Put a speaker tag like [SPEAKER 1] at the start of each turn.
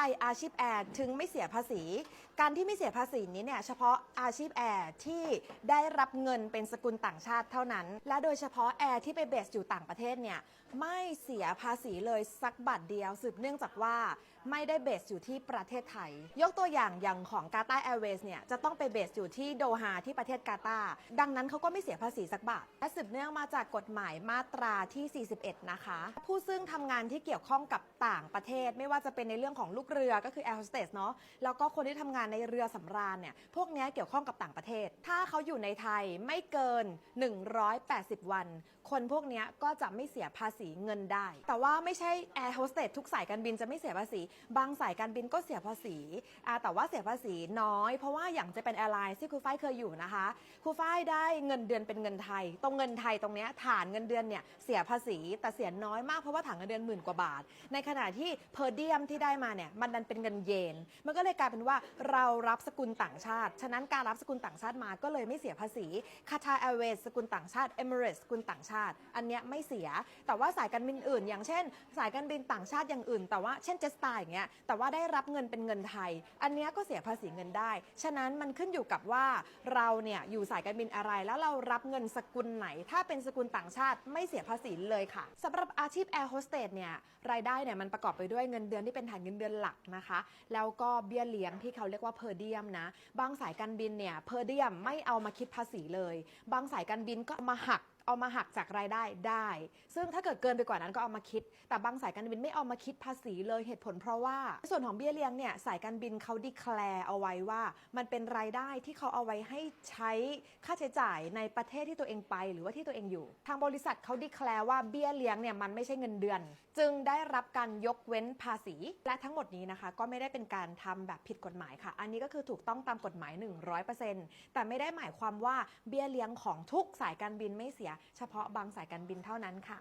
[SPEAKER 1] อะไรอาชีพแอร์ถึงไม่เสียภาษี การที่ไม่เสียภาษีนี้เนี่ยเฉพาะอาชีพแอร์ที่ได้รับเงินเป็นสกุลต่างชาติเท่านั้น และโดยเฉพาะแอร์ที่ไปเบสอยู่ต่างประเทศเนี่ยไม่เสียภาษีเลยสักบาทเดียวสืบเนื่องจากว่าไม่ได้เบสอยู่ที่ประเทศไทย ยกตัวอย่างอย่างของกาตาร์แอร์เวย์เนี่ยจะต้องไปเบสอยู่ที่โดฮาที่ประเทศกาตาร์ดังนั้นเขาก็ไม่เสียภาษีสักบาท และสืบเนื่องมาจากกฎหมายมาตราที่ 41 นะคะ ผู้ซึ่งทำงานที่เกี่ยวข้องกับต่างประเทศไม่ว่าจะเป็นในเรื่องของลูกเรือก็คือแอร์โฮสเตสเนาะแล้วก็คนที่ทำงานในเรือสำราญเนี่ยพวกเนี้ยเกี่ยวข้องกับต่างประเทศ ถ้าเขาอยู่ในไทยไม่เกิน 180 วัน คนพวกเนี้ยก็จะไม่เสียภาษีเงินได้ แต่ว่าไม่ใช่แอร์โฮสเตสทุกสายการบินจะไม่เสียภาษี บางสายการบินก็เสียภาษีอ่าแต่ว่าเสียภาษีน้อย เพราะว่าอย่างจะเป็นแอร์ไลน์ที่ครูฝ้ายเคยอยู่นะคะครูฝ้ายได้เงินเดือนเป็นเงินไทย ตรงเงินไทยตรงเนี้ยฐานเงินเดือนเนี่ยเสียภาษีแต่เสียน้อยมากเพราะว่าฐานเงินเดือนหมื่นกว่าบาท ในขณะที่เพอร์เดียมที่ได้มาเนี่ยมันดันเป็นเงินเยน มันก็เลยกลายเป็นว่าเรารับสกุลต่างชาติ ฉะนั้นการรับสกุลต่างชาติมาก็เลยไม่เสียภาษีคาทาแอร์เวย์สกุลต่างชาติเอมิเรตสกุลต่างชาติ อันเนี้ยไม่เสีย แต่ว่าสายการบินอื่น อย่างเช่น สายการบินต่างชาติอย่างอื่น แต่ว่าเช่นเจสตาอย่างเงี้ยแต่ว่าได้รับเงินเป็นเงินไทย อันเนี้ยก็เสียภาษีเงินได้ ฉะนั้นมันขึ้นอยู่กับว่าเราเนี่ยอยู่สายการบินอะไรแล้วเรารับเงินสกุลไหน ถ้าเป็นสกุลต่างชาติไม่เสียภาษีเลยค่ะสำหรับอาชีพแอร์โฮสเตสเนี่ยรายได้เนี่ยมันประกอบไปด้วยเงินเดือนที่เป็นฐานเงินเดือนหลักนะคะ แล้วก็เบี้ยเลี้ยงที่เขาเรียกว่าเพอร์เดียมนะ บางสายการบินเนี่ยเพอร์เดียมไม่เอามาคิดภาษีเลย บางสายการบินก็เอามาหักเอามาหักจากรายได้ได้ ซึ่งถ้าเกิดเกินไปกว่านั้นก็เอามาคิด แต่บางสายการบินไม่เอามาคิดภาษีเลยเหตุผลเพราะว่า ส่วนของเบี้ยเลี้ยงเนี่ยสายการบินเขาดีแคลร์เอาไว้ว่า มันเป็นรายได้ที่เขาเอาไว้ให้ใช้ค่าใช้จ่ายในประเทศที่ตัวเองไป หรือว่าที่ตัวเองอยู่ ทางบริษัทเขาดีแคลร์ว่าเบี้ยเลี้ยงเนี่ยมันไม่ใช่เงินเดือน จึงได้รับการยกเว้นภาษี และทั้งหมดนี้นะคะ ก็ไม่ได้เป็นการทำแบบผิดกฎหมายค่ะ อันนี้ก็คือถูกต้องตามกฎหมาย 100%แต่ไม่ได้หมายความว่าเบี้ยเลี้ยงของทุกสายการบินไม่เสีย เฉพาะบางสายการบินเท่านั้นค่ะ